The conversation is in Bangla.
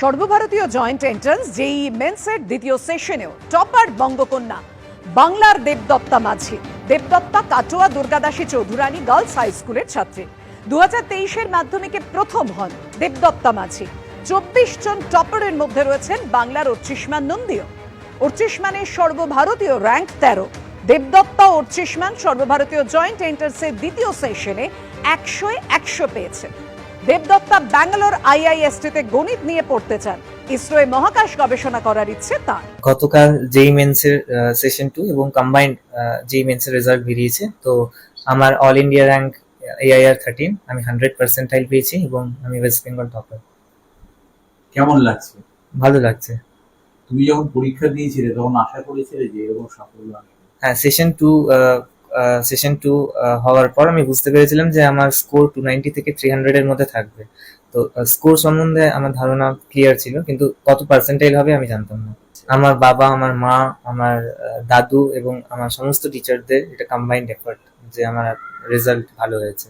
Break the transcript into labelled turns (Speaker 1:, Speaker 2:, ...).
Speaker 1: সর্বভারতীয় জয়েন্ট এন্ট্রান্স জেই মেন্সের দ্বিতীয় সেশনেও টপার বঙ্গকন্যা, বাংলার দেবদত্তা মাঝি, দেবদত্তা কাটোয়া দুর্গাদাসী চৌধুরানী গার্লস হাই স্কুলের ছাত্রী। দু হাজার তেইশের মাধ্যমিকে প্রথম হন দেবদত্তা মাঝি। চব্বিশ জন টপারের মধ্যে রয়েছেন বাংলার অর্চিষ্মান নন্দীয় অর্চিষ্মানের সর্বভারতীয় র্যাঙ্ক তেরো। দেবদত্তা অর্চিষ্মান সর্বভারতীয় জয়েন্ট এন্ট্রান্সের দ্বিতীয় সেশনে একশোয় একশো পেয়েছে দেবদত্তা ব্যাঙ্গালোর আইআইএসটিতে গণিত নিয়ে পড়তে চান। ইসরোয়ে মহাকাশ গবেষণা করার ইচ্ছে তার।
Speaker 2: গতকাল জেই মেন্সের সেশন টু এবং কম্বাইন্ড জেই মেন্সের রেজাল্ট বেরিয়েছে। তো আমার all India rank AIR thirteen আমি হান্ড্রেড পার্সেন্টাইল পেয়েছি এবং আমি ওয়েস্ট বেঙ্গল টপার
Speaker 3: কেমন লাগছে?
Speaker 2: ভালো লাগছে।
Speaker 3: তুমি যখন পরীক্ষা দিয়েছিলে তখন আশা করেছিলে যে এরকম সাফল্য আসবে
Speaker 2: হ্যাঁ সেশন টু সেশন টু হওয়ার পর আমি বুঝতে পেরেছিলাম যে আমার স্কোর টু নাইনটি থেকে থ্রি হান্ড্রেডের মধ্যে থাকবে। তো স্কোর সম্বন্ধে আমার ধারণা ক্লিয়ার ছিল, কিন্তু কত পার্সেন্টাইল হবে আমি জানতাম না। আমার বাবা, আমার মা, আমার দাদু এবং আমার সমস্ত টিচারদের এটা কম্বাইন্ড এফার্ট যে আমার রেজাল্ট ভালো হয়েছে।